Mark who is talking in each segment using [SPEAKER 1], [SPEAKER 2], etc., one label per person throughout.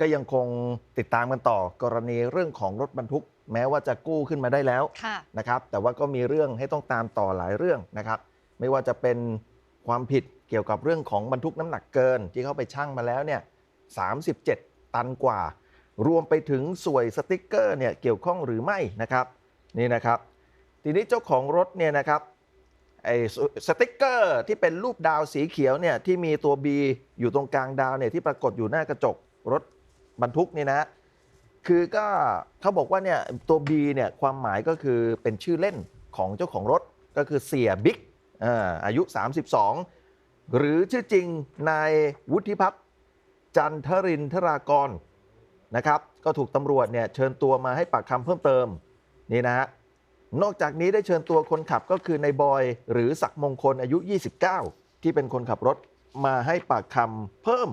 [SPEAKER 1] ก็ยังคงติดตามกันต่อกรณีเรื่องของรถบรรทุก แม้ว่าจะกู้ขึ้นมาได้แล้ว
[SPEAKER 2] ค่ะ
[SPEAKER 1] นะครับ แต่ว่าก็มีเรื่องให้ต้องตามต่อหลายเรื่องนะครับ ไม่ว่าจะเป็นความผิดเกี่ยวกับเรื่องของบรรทุกน้ำหนักเกิน ที่เขาไปชั่งมาแล้วเนี่ย37 ตันกว่า รวมไปถึงสวยสติกเกอร์เนี่ยเกี่ยวข้องหรือไม่นะครับนี่นะครับ ทีนี้เจ้าของรถเนี่ยนะครับไอ้สสติกเกอร์ที่เป็นรูปดาวสีเขียวเนี่ยที่มีตัว B อยู่ตรงกลางดาวเนี่ยที่ปรากฏอยู่หน้ากระจกรถ บรรทุกเนี่ยนะ คือก็เขาบอกว่าเนี่ยตัว B เนี่ยความหมายก็คือเป็นชื่อเล่นของเจ้าของรถก็คือเสียบิ๊กอ่าอายุ 32 หรือชื่อจริงนายวุฒิพัฒน์จันทรินทรากรนะครับ ก็ถูกตำรวจเนี่ยเชิญตัวมาให้ปากคำเพิ่มเติมนี่นะฮะนอกจากนี้ได้เชิญตัวคนขับก็คือนายบอย หรือศักดมงคลอายุ 29 ที่เป็นคนขับรถมาให้ปากคำเพิ่ม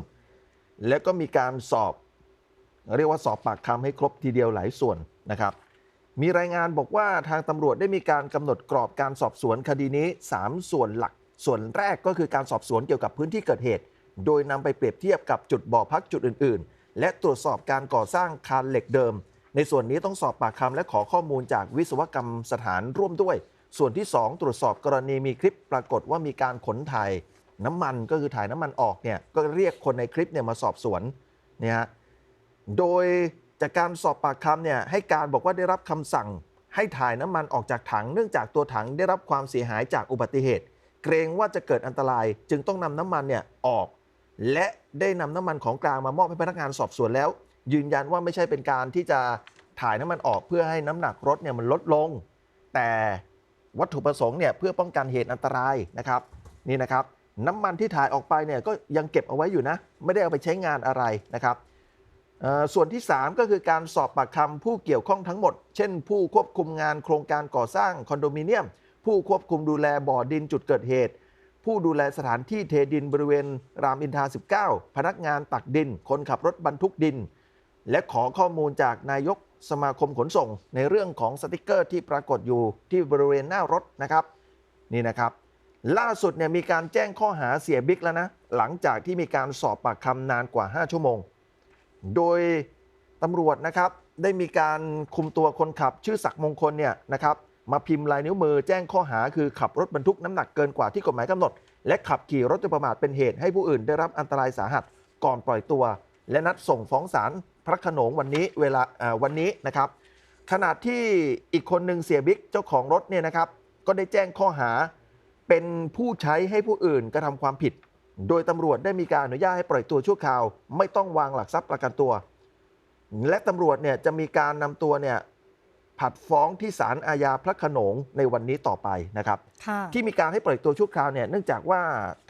[SPEAKER 1] แล้วก็มีการสอบ เรียกว่าสอบปากคำให้ครบทีเดียวหลายส่วนนะครับ มีรายงานบอกว่าทางตำรวจได้มีการกำหนดกรอบการสอบสวนคดีนี้ 3 ส่วนหลัก ส่วนแรกก็คือการสอบสวนเกี่ยวกับพื้นที่เกิดเหตุ โดยนำไปเปรียบเทียบกับจุดบ่อพักจุดอื่น ๆ และตรวจสอบการก่อสร้างคานเหล็กเดิม ในส่วนนี้ต้องสอบปากคำและขอข้อมูลจากวิศวกรรมสถานร่วมด้วย ส่วนที่ 2 ตรวจสอบกรณีมีคลิปปรากฏว่ามีการขนถ่ายน้ำมันก็คือถ่ายน้ำมันออกเนี่ยก็เรียกคนในคลิปเนี่ยมาสอบสวนเนี่ยฮะ โดยจากการสอบปากคำเนี่ยให้การบอกว่าได้รับคำสั่ง ให้ถ่ายน้ำมันออกจากถัง เนื่องจากตัวถังได้รับความเสียหายจากอุบัติเหตุ เกรงว่าจะเกิดอันตรายจึงต้องนำน้ำมันเนี่ยออก และได้นำน้ำมันของกลางมามอบให้พนักงานสอบสวนแล้ว ยืนยันว่าไม่ใช่เป็นการที่จะถ่ายน้ำมันออกเพื่อให้น้ำหนักรถเนี่ยมันลดลง แต่วัตถุประสงค์เนี่ยเพื่อป้องกันเหตุอันตรายนะครับนี่นะครับ น้ำมันที่ถ่ายออกไปเนี่ยก็ยังเก็บเอาไว้อยู่นะ ไม่ได้เอาไปใช้งานอะไรนะครับ ส่วนที่ 3 ก็คือการสอบปากคำผู้เกี่ยวข้องทั้งหมด เช่น ผู้ควบคุมงานโครงการก่อสร้างคอนโดมิเนียม ผู้ควบคุมดูแลบ่อดินจุดเกิดเหตุ ผู้ดูแลสถานที่เทดินบริเวณ รามอินทรา19 พนักงานตักดิน คนขับรถบรรทุกดิน และขอข้อมูลจากนายกสมาคมขนส่ง ในเรื่องของสติกเกอร์ที่ปรากฏอยู่ที่บริเวณหน้ารถนะครับนี่นะครับ ล่าสุดเนี่ยมีการแจ้งข้อหาเสียบิ๊กแล้วนะหลังจากที่มีการสอบปากคำนานกว่า 5 ชั่วโมง โดยตำรวจนะครับได้มีการคุมตัวคนขับชื่อศักดิ์มงคลเนี่ยนะครับมาพิมพ์ลายนิ้วมือแจ้งข้อหาคือขับรถบรรทุกน้ำหนักเกินกว่าที่กฎหมายกำหนด และขับขี่รถโดยประมาทเป็นเหตุให้ผู้อื่นได้รับอันตรายสาหัสก่อนปล่อยตัว และนัดส่งฟ้องศาลพระโขนงวันนี้เวลาวันนี้นะครับขณะที่อีกคนหนึ่งเสียบิ๊กเจ้าของรถเนี่ยนะครับก็ได้แจ้งข้อหาเป็นผู้ใช้ให้ผู้อื่นกระทำความผิด โดยตำรวจได้มีการอนุญาตให้ปล่อยตัวชั่วคราว ไม่ต้องวางหลักทรัพย์ประกันตัว และตำรวจเนี่ยจะมีการนำตัวเนี่ยผัดฟ้องที่ศาลอาญาพระโขนงในวันนี้ต่อไปนะครับ
[SPEAKER 2] ค่ะ
[SPEAKER 1] ที่มีการให้ปล่อยตัวชั่วคราวเนี่ยเนื่องจากว่า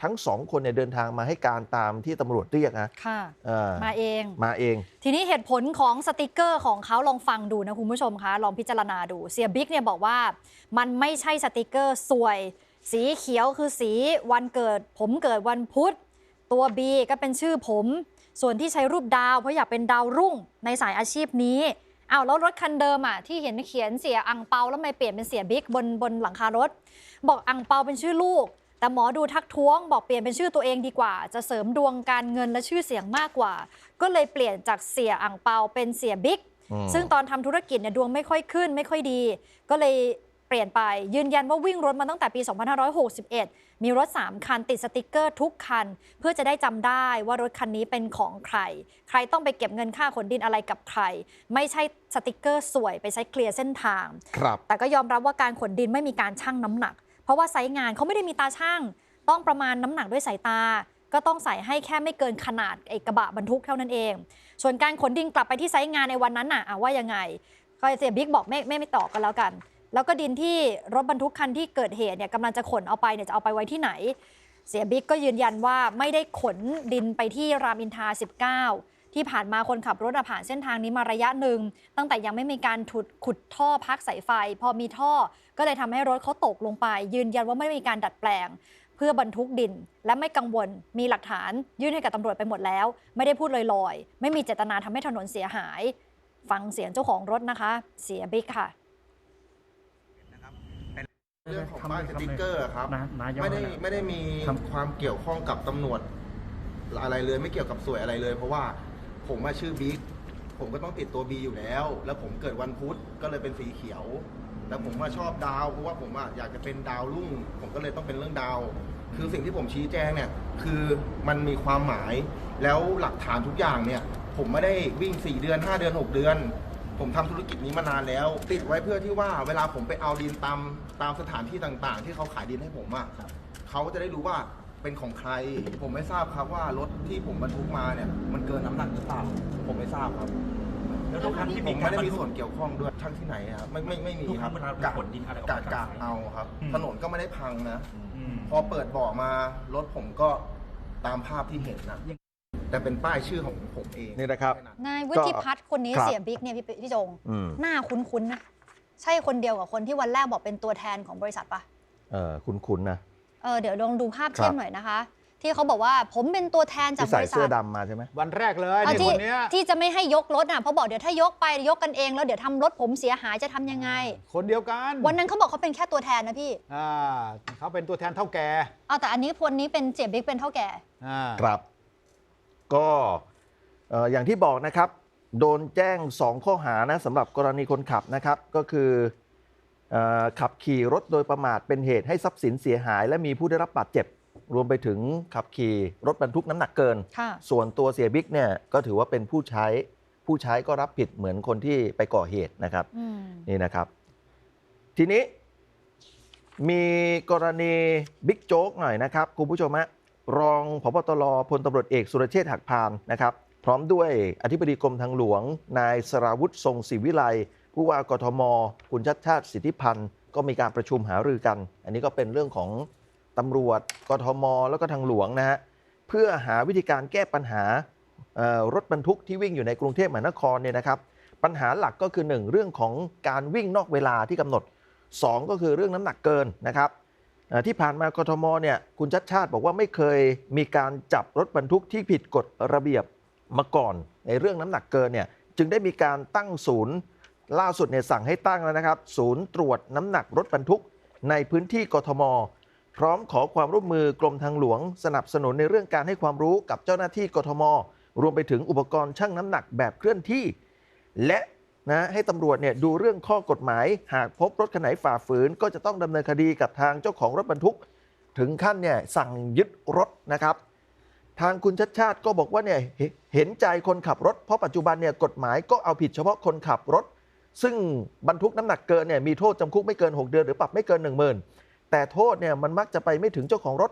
[SPEAKER 1] ทั้งสองคนเนี่ยเดินทางมาให้การตามที่ตำรวจเรียกนะ
[SPEAKER 2] ค่ะ
[SPEAKER 1] เออ
[SPEAKER 2] มาเอง
[SPEAKER 1] มาเอง
[SPEAKER 2] ทีนี้เหตุผลของสติกเกอร์ของเขาลองฟังดูนะคุณผู้ชมคะลองพิจารณาดูเสียบิ๊กเนี่ยบอกว่ามันไม่ใช่สติกเกอร์สวย สีเขียวคือสีวันเกิด ผมเกิดวันพุธ ตัว B ก็เป็นชื่อผม ส่วนที่ใช้รูปดาวเพราะอยากเป็นดาวรุ่งในสายอาชีพนี้อ้าวแล้วรถคันเดิมอะที่เห็นเขียนเสียอังเปาแล้วทำไม่เปลี่ยนเป็นเสียบิ๊กบนบนหลังคารถ บอกอังเปาเป็นชื่อลูก แต่หมอดูทักท้วง บอกเปลี่ยนเป็นชื่อตัวเองดีกว่า จะเสริมดวงการเงินและชื่อเสียงมากกว่า ก็เลยเปลี่ยนจากเสียอังเปาเป็นเสียบิ๊ก
[SPEAKER 1] อืม
[SPEAKER 2] ซึ่งตอนทำธุรกิจเนี่ยดวงไม่ค่อยขึ้นไม่ค่อยดี ก็เลยเป ลี่ยนไป ยืนยันว่าวิ่งรถมาตั้งแต่ปี 2561 มีรถ 3 คันติดสติกเกอร์ทุกคัน เพื่อจะได้จำได้ว่ารถคันนี้เป็นของใคร ใครต้องไปเก็บเงินค่าขนดินอะไรกับใคร ไม่ใช่สติกเกอร์สวยไปใช้เคลียร์เส้นทาง
[SPEAKER 1] ครับ
[SPEAKER 2] แต่ก็ยอมรับว่าการขนดินไม่มีการชั่งน้ำหนัก เพราะว่าไซต์งานเขาไม่ได้มีตาช่าง ต้องประมาณน้ำหนักด้วยสายตาก็ต้องใส่ให้แค่ไม่เกินขนาดไอ้กระบะบรรทุกเท่านั้นเอง ส่วนการขนดินกลับไปที่ไซต์งานในวันนั้นน่ะอะว่ายังไงก็เสียบิ๊กบอกไม่ไม่ไม่ตอบกันแล้วกัน แล้วก็ดินที่รถบรรทุกคันที่เกิดเหตุเนี่ยกำลังจะขนเอาไปเนี่ยจะเอาไปไว้ที่ไหน เสียบิ๊กก็ยืนยันว่าไม่ได้ขนดินไปที่รามอินทรา19 ที่ผ่านมาคนขับรถผ่านเส้นทางนี้มาระยะหนึ่ง ตั้งแต่ยังไม่มีการถุดขุดท่อพักสายไฟ พอมีท่อก็เลยทำให้รถเขาตกลงไป ยืนยันว่าไม่ได้มีการดัดแปลง เพื่อบรรทุกดินและไม่กังวลมีหลักฐาน ยื่นให้กับตำรวจไปหมดแล้ว ไม่ได้พูดลอยๆ ไม่มีเจตนาทำให้ถนนเสียหาย ฟังเสียงเจ้าของรถนะคะ เสียบิ๊กค่ะ
[SPEAKER 3] เรื่องของป้ายสติ๊กเกอร์อะครับ
[SPEAKER 4] นะนายก
[SPEAKER 3] ไม่ได้
[SPEAKER 4] นะ
[SPEAKER 3] ไม่ได้มี
[SPEAKER 4] ครับ
[SPEAKER 3] ความเกี่ยวข้องกับตำรวจอะไรเลยไม่เกี่ยวกับสวยอะไรเลย เพราะว่าผมมาชื่อบิ๊กผมก็ต้องติดตัวบีอยู่แล้ว แล้วผมเกิดวันพุธก็เลยเป็นสีเขียว แต่ผมมาชอบดาวเพราะว่าผมอะอยากจะเป็นดาวรุ่ง ผมก็เลยต้องเป็นเรื่องดาว คือสิ่งที่ผมชี้แจงเนี่ยคือมันมีความหมายแล้วหลักฐานทุกอย่างเนี่ย ผมไม่ได้วิ่ง 4 เดือน 5 เดือน 6 เดือน ผมทำธุรกิจนี้มานานแล้ว ติดไว้เพื่อที่ว่าเวลาผมไปเอาดินตามตามสถานที่ต่างๆ ที่เขาขายดินให้ผมอะเขาก็จะได้รู้ว่าเป็นของใคร ผมไม่ทราบครับว่ารถที่ผมบรรทุกมาเนี่ย มันเกินน้ำหนักหรือเปล่าผมไม่ทราบครับ
[SPEAKER 4] แล้วทุกครั้งที่
[SPEAKER 3] ผ
[SPEAKER 4] มี
[SPEAKER 3] ม
[SPEAKER 4] การ
[SPEAKER 3] ไม่ได้
[SPEAKER 4] บร
[SPEAKER 3] มี
[SPEAKER 4] รทุ
[SPEAKER 3] ส่
[SPEAKER 4] ก
[SPEAKER 3] วนเกี่ยวข้องด้วยช่างที่ไหนครับไม่ไม่ไม่มี
[SPEAKER 4] ทุก
[SPEAKER 3] ค
[SPEAKER 4] ครั้
[SPEAKER 3] รับ
[SPEAKER 4] งเวลาเรา
[SPEAKER 3] กะ
[SPEAKER 4] ขนดินอะไรออก
[SPEAKER 3] กะ
[SPEAKER 4] มาจาก
[SPEAKER 3] กะ
[SPEAKER 4] ไซต์
[SPEAKER 3] เอาครับ
[SPEAKER 4] อืม
[SPEAKER 3] ถนนก็ไม่ได้พังนะ
[SPEAKER 4] อืม
[SPEAKER 3] พอเปิดเบาะมารถผมก็ตามภาพที่เห็นนะ แต่เป็นป้ายชื่อของผมเอง
[SPEAKER 1] นี่นะครับ
[SPEAKER 3] แนั้น
[SPEAKER 2] นายวุฒิพัฒน์คนนี้
[SPEAKER 1] ครับ
[SPEAKER 2] เสียบิ๊กเนี่ยพี่พี่จง
[SPEAKER 1] อืม
[SPEAKER 2] หน้าคุ้นๆนะ ใช่คนเดียวกับคนที่วันแรกบอกเป็นตัวแทนของบริษัทปะ
[SPEAKER 1] เออคุ้นๆนะ
[SPEAKER 2] เออเดี๋ยวลองดูภาพ
[SPEAKER 1] ครับ
[SPEAKER 2] เช่นหน่อยนะคะ ที่เขาบอกว่าผมเป็นตัวแทนจาก
[SPEAKER 1] ที่
[SPEAKER 2] บ
[SPEAKER 1] ใส่
[SPEAKER 2] ริษั
[SPEAKER 1] เสื้อ
[SPEAKER 2] ท
[SPEAKER 1] ดำมาใช่ไหม
[SPEAKER 5] วันแรกเลย
[SPEAKER 2] อะ
[SPEAKER 5] นี่
[SPEAKER 2] ที่
[SPEAKER 5] คนเนี้ย
[SPEAKER 2] ที่จะไม่ให้ยกรถอะเพราะบอกเดี๋ยวถ้ายกไปยกกันเอง แล้วเดี๋ยวทำรถผมเสียหายจะทำยังไง
[SPEAKER 5] คนเดียวกัน
[SPEAKER 2] วันนั้นเขาบอกเขาเป็นแค่ตัวแทนนะพี่
[SPEAKER 5] อ่าเขาเป็นตัวแทนเท่าแก่
[SPEAKER 2] เอาแต่อันนี้คนนี้เป็นเสียบิ๊กเป็นเท่าแก่
[SPEAKER 5] อ่า
[SPEAKER 1] ครับ ก็เอ่ออย่างที่บอกนะครับ โดนแจ้ง 2 ข้อหานะสำหรับกรณีคนขับนะครับ ก็คือเออขับขี่รถโดยประมาทเป็นเหตุให้ทรัพย์สินเสียหาย และมีผู้ได้รับบาดเจ็บ รวมไปถึงขับขี่รถบรรทุกน้ำหนักเกิน
[SPEAKER 2] ค่ะ
[SPEAKER 1] ส่วนตัวเสียบิ๊กเนี่ยก็ถือว่าเป็นผู้ใช้ ผู้ใช้ก็รับผิดเหมือนคนที่ไปก่อเหตุนะครับ
[SPEAKER 2] อืม
[SPEAKER 1] นี่นะครับ ทีนี้มีกรณีบิ๊กโจ๊กหน่อยนะครับ คุณผู้ชมฮะ รองพบตรพลตำรวจเอกสุรเชษฐ์หักพานนะครับ พร้อมด้วยอธิบดีกรมทางหลวง นายสราวุธทรงศิวิไลผู้ว่ากทม คุณชัดชาติสิทธิพันธ์ก็มีการประชุมหารือกัน อันนี้ก็เป็นเรื่องของตำรวจกทม แล้วก็ทางหลวงนะฮะเพื่อหาวิธีการแก้ปัญหารถบรรทุกที่วิ่งอยู่ในกรุงเทพมหานครเนี่ยนะครับ ปัญหาหลักก็คือ 1 เรื่องของการวิ่งนอกเวลาที่กำหนด 2 ก็คือเรื่องน้ำหนักเกินนะครับ ที่ผ่านมากทมเนี่ยคุณชัดชาติบอกว่าไม่เคยมีการจับรถบรรทุกที่ผิดกฎระเบียบมาก่อน ในเรื่องน้ำหนักเกินเนี่ยจึงได้มีการตั้งศูนย์ ล่าสุดเนี่ยสั่งให้ตั้งแล้วนะครับ ศูนย์ตรวจน้ำหนักรถบรรทุกในพื้นที่กทม พร้อมขอความร่วมมือกรมทางหลวง สนับสนุนในเรื่องการให้ความรู้กับเจ้าหน้าที่กทม รวมไปถึงอุปกรณ์ชั่งน้ำหนักแบบเคลื่อนที่ และ นะให้ตำรวจเนี่ยดูเรื่องข้อกฎหมาย หากพบรถคันไหนฝ่าฝืน ก็จะต้องดำเนินคดีกับทางเจ้าของรถบรรทุก ถึงขั้นเนี่ยสั่งยึดรถนะครับทางคุณชัดชาติก็บอกว่าเนี่ยเห็นใจคนขับรถ เพราะปัจจุบันเนี่ยกฎหมายก็เอาผิดเฉพาะคนขับรถ ซึ่งบรรทุกน้ำหนักเกินเนี่ยมีโทษจำคุกไม่เกิน 6 เดือนหรือปรับไม่เกิน 1 0,000 แต่โทษเนี่ยมันมักจะไปไม่ถึงเจ้าของรถ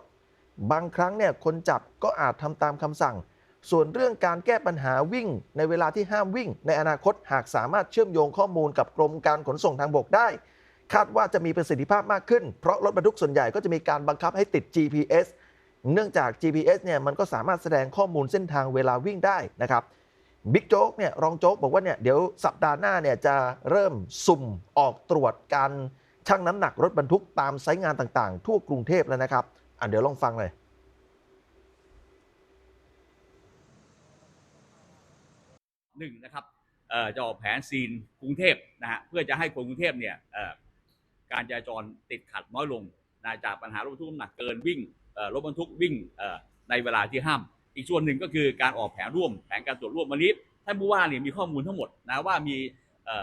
[SPEAKER 1] บางครั้งเนี่ยคนจับก็อาจทำตามคำสั่ง ส่วนเรื่องการแก้ปัญหาวิ่ง ในเวลาที่ห้ามวิ่ง ในอนาคตหากสามารถเชื่อมโยงข้อมูลกับกรมการขนส่งทางบกได้ คาดว่าจะมีประสิทธิภาพมากขึ้น เพราะรถบรรทุกส่วนใหญ่ก็จะมีการบังคับให้ติด GPS เนื่องจาก GPS เนี่ยมันก็สามารถแสดงข้อมูลเส้นทางเวลาวิ่งได้นะครับบิ๊กโจ๊กเนี่ยรองโจ๊กบอกว่าเนี่ยเดี๋ยวสัปดาห์หน้าเนี่ยจะเริ่มสุ่มออกตรวจการชั่งน้ำหนักรถบรรทุกตามไซต์งานต่างๆ ทั่วกรุงเทพแล้วนะครับ อะเดี๋ยวลองฟังเลย
[SPEAKER 6] หนึ่งนะครับจะออกแผนซีนกรุงเทพนะฮะเพื่อจะให้คนกรุงเทพเนี่ยการจราจรติดขัดน้อยลงนะจากปัญหารถบรรทุกน้ำหนักเกินวิ่งรถบรรทุกวิ่งในเวลาที่ห้าม อีกส่วนหนึ่งก็คือการออกแผนร่วมแผนการตรวจร่วมวันนี้ท่านผู้ว่าเนี่ยมีข้อมูลทั้งหมดนะว่ามี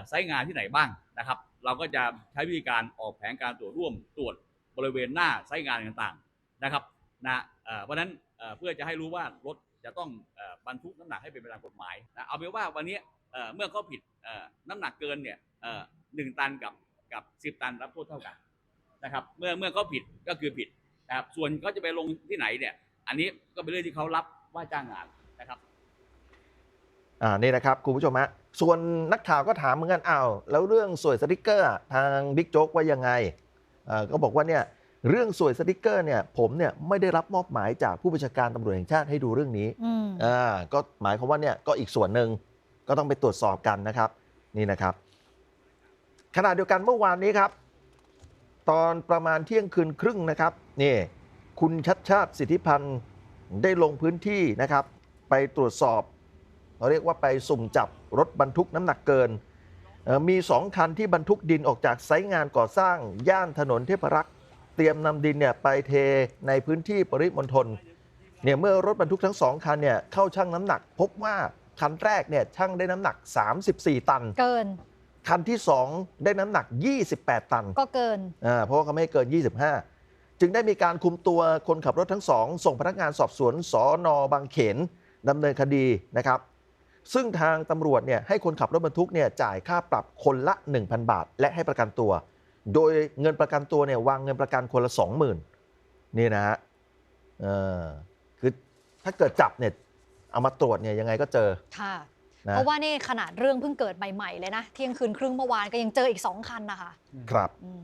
[SPEAKER 6] ไซต์งานที่ไหนบ้างนะครับ เราก็จะใช้วิธีการออกแผนการตรวจร่วมตรวจบริเวณหน้าไซต์งานต่างๆนะครับนะเพราะนั้นเพื่อจะให้รู้ว่ารถ จะต้องบรรทุกน้ำหนักให้เป็นไปตามกฎหมายนะเอาเป็นว่าวันนี้เมื่อเขาผิดน้ำหนักเกินเนี่ยหนึ่งตันกับกับสิบตันรับโทษเท่ากันนะครับ เมื่อเมื่อเขาผิดก็คือผิดนะครับส่วนเขาจะไปลงที่ไหนเนี่ย อันนี้ก็เป็นเรื่องที่เขารับว่าจ้างงานนะครับ
[SPEAKER 1] อ่านี่นะครับคุณผู้ชมฮะส่วนนักข่าวก็ถามเหมือนกันอ้าวแล้วเรื่องสวยสติกเกอร์ทางบิ๊กโจ๊กว่ายังไงเออก็บอกว่าเนี่ย เรื่องสวยสติกเกอร์เนี่ยผมเนี่ยไม่ได้รับมอบหมายจากผู้บัญชาการตำรวจแห่งชาติให้ดูเรื่องนี้
[SPEAKER 2] อืม
[SPEAKER 1] อ่าก็หมายความว่าเนี่ยก็อีกส่วนหนึ่งก็ต้องไปตรวจสอบกันนะครับนี่นะครับ ขณะเดียวกันเมื่อวานนี้ครับ ตอนประมาณเที่ยงคืนครึ่งนะครับนี่คุณชัดชาติสิทธิพันธ์ได้ลงพื้นที่นะครับ ไปตรวจสอบเราเรียกว่าไปสุ่มจับรถบรรทุกน้ำหนักเกินเอ่อมีสองคันที่บรรทุกดินออกจากไซต์งานก่อสร้างย่านถนนเทพรักษ์ เตรียมนำดินเนี่ยไปเทในพื้นที่ปริมณฑลเนี่ยเมื่อรถบรรทุกทั้งสองคันเนี่ยเข้าชั่งน้ำหนัก พบว่าคันแรกเนี่ยช่างได้น้ำหนัก 34 ตัน
[SPEAKER 2] เกิน
[SPEAKER 1] คันที่ 2 ได้น้ำหนัก 28 ตัน
[SPEAKER 2] ก็เกิน
[SPEAKER 1] อ่าเพราะว่าเขาไม่ให้เกิน 25 จึงได้มีการคุมตัวคนขับรถทั้งสองส่งพนักงานสอบสวนสอนอบางเขนดำเนินคดีนะครับ ซึ่งทางตำรวจเนี่ยให้คนขับรถบรรทุกเนี่ยจ่ายค่าปรับคนละ 1,000 บาท และให้ประกันตัว โดยเงินประกันตัวเนี่ยวางเงินประกันคนละ20,000นี่นะฮะเออคือถ้าเกิดจับเนี่ยเอามาตรวจเนี่ยยังไงก็เจอ
[SPEAKER 2] ค่ะ
[SPEAKER 1] นะ
[SPEAKER 2] เพราะว่านี่ขนาดเรื่องเพิ่งเกิดใหม่ ๆ เลยนะ เที่ยงคืนครึ่งเมื่อวานก็ยังเจออีก2คันนะคะ
[SPEAKER 1] ครับ
[SPEAKER 2] อืม